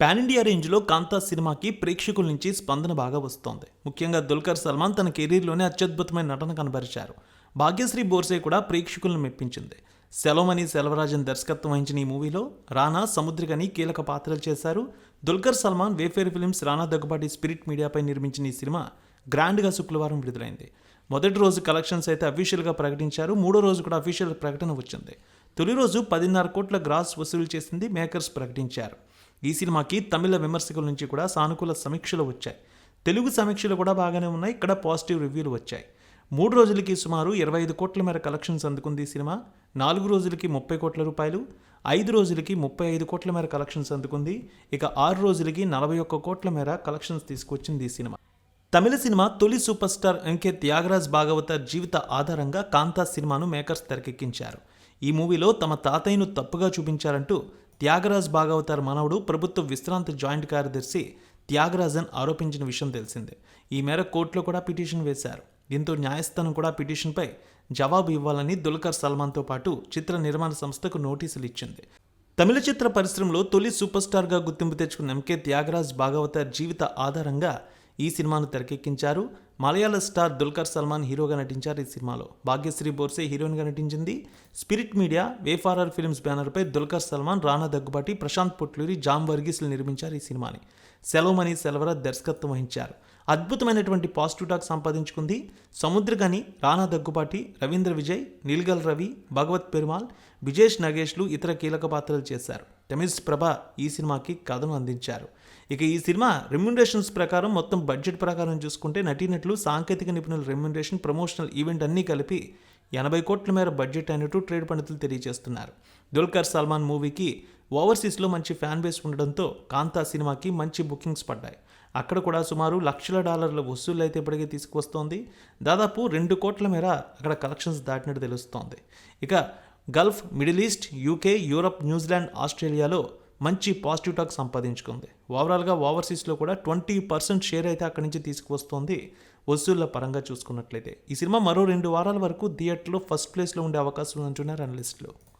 Pan India రేంజ్లో కాంతా సినిమాకి ప్రేక్షకుల నుంచి స్పందన బాగా వస్తోంది. ముఖ్యంగా దుల్కర్ సల్మాన్ తన కెరీర్లోనే అత్యద్భుతమైన నటన కనబరిచారు. భాగ్యశ్రీ బోర్సే కూడా ప్రేక్షకులను మెప్పించింది. సెలవమణి సెలవరాజన్ దర్శకత్వం వహించిన ఈ మూవీలో రానా సముద్రికని కీలక పాత్రలు చేశారు. దుల్కర్ సల్మాన్ వేఫేర్ ఫిలిమ్స్ రానా దగ్గుబాటి స్పిరిట్ మీడియాపై నిర్మించిన ఈ సినిమా గ్రాండ్గా శుక్రవారం విడుదలైంది. మొదటి రోజు కలెక్షన్స్ అయితే అఫీషియల్గా ప్రకటించారు. మూడో రోజు కూడా అఫీషియల్ ప్రకటన వచ్చింది. తొలి రోజు పదిన్నర కోట్ల గ్రాస్ వసూలు చేసింది మేకర్స్ ప్రకటించారు. ఈ సినిమాకి తమిళ విమర్శకుల నుంచి కూడా సానుకూల సమీక్షలు వచ్చాయి. తెలుగు సమీక్షలు కూడా బాగానే ఉన్నాయి. ఇక్కడ పాజిటివ్ రివ్యూలు వచ్చాయి. మూడు రోజులకి సుమారు ఇరవై ఐదు కోట్ల మేర కలెక్షన్స్ అందుకుంది ఈ సినిమా. నాలుగు రోజులకి ముప్పై కోట్ల రూపాయలు. ఐదు రోజులకి ముప్పై ఐదు కోట్ల మేర కలెక్షన్స్ అందుకుంది. ఇక ఆరు రోజులకి నలభై ఒక్క కోట్ల మేర కలెక్షన్స్ తీసుకొచ్చింది ఈ సినిమా. తమిళ సినిమా తొలి super star M K Thyagaraj Bhagavathar జీవిత ఆధారంగా కాంతా సినిమాను మేకర్స్ తెరకెక్కించారు. ఈ మూవీలో తమ తాతయ్యను తప్పుగా చూపించారంటూ త్యాగరాజ్ భాగవతార్ మనవడు ప్రభుత్వ విశ్రాంతి జాయింట్ కార్యదర్శి త్యాగరాజన్ ఆరోపించిన విషయం తెలిసిందే. ఈ మేర కోర్టులో కూడా పిటిషన్ వేశారు. దీంతో న్యాయస్థానం కూడా పిటిషన్పై జవాబు ఇవ్వాలని దుల్కర్ సల్మాన్తో పాటు చిత్ర నిర్మాణ సంస్థకు నోటీసులు ఇచ్చింది. తమిళ చిత్ర పరిశ్రమలో తొలి సూపర్ స్టార్గా గుర్తింపు తెచ్చుకున్న ఎంకే త్యాగరాజ్ భాగవతర్ జీవిత ఆధారంగా ఈ సినిమాను తెరకెక్కించారు. మలయాళ స్టార్ దుల్కర్ సల్మాన్ హీరోగా నటించారు ఈ సినిమాలో. భాగ్యశ్రీ బోర్సే హీరోయిన్గా నటించింది. స్పిరిట్ మీడియా వేఫారర్ ఫిల్మ్స్ బ్యానర్పై దుల్కర్ సల్మాన్ రానా దగ్గుబాటి ప్రశాంత్ పొట్లూరి జామ్ వర్గీస్లు నిర్మించారు ఈ సినిమాని. సెలవుమణి సెలవర దర్శకత్వం వహించారు. అద్భుతమైనటువంటి పాజిటివ్ టాక్ సంపాదించుకుంది. సముద్రగని రానా దగ్గుబాటి రవీంద్ర విజయ్ నీల్గల్ రవి భగవత్ పెరుమాల్ విజేష్ నగేష్లు ఇతర కీలక పాత్రలు చేశారు. తమిళ్ ప్రభ ఈ సినిమాకి కథను అందించారు. ఇక ఈ సినిమా రెమ్యునరేషన్స్ ప్రకారం మొత్తం బడ్జెట్ ప్రకారం చూసుకుంటే నటీనటులు సాంకేతిక నిపుణుల రెమ్యునరేషన్ ప్రమోషనల్ ఈవెంట్ అన్నీ కలిపి ఎనభై కోట్ల మేర బడ్జెట్ అయినట్టు ట్రేడ్ పండితులు తెలియజేస్తున్నారు. దుల్కర్ సల్మాన్ మూవీకి ఓవర్సీస్లో మంచి ఫ్యాన్ బేస్ ఉండడంతో కాంతా సినిమాకి మంచి బుకింగ్స్ పడ్డాయి. అక్కడ కూడా సుమారు లక్షల డాలర్ల వసూలు అయితే ఇప్పటికే తీసుకువస్తోంది. దాదాపు రెండు కోట్ల మేర అక్కడ కలెక్షన్స్ దాటినట్టు తెలుస్తోంది. ఇక Gulf Middle East UK Europe New Zealand ఆస్ట్రేలియాలో మంచి పాజిటివ్ టాక్ సంపాదించుకుంది. ఓవరాల్గా ఓవర్సీస్లో కూడా ట్వంటీ పర్సెంట్ షేర్ అయితే అక్కడి నుంచి తీసుకువస్తోంది వసూళ్ళ పరంగా చూసుకున్నట్లయితే. ఈ సినిమా మరో రెండు వారాల వరకు థియేటర్లో ఫస్ట్ ప్లేస్లో ఉండే అవకాశం అంటున్నారు అనలిస్టులు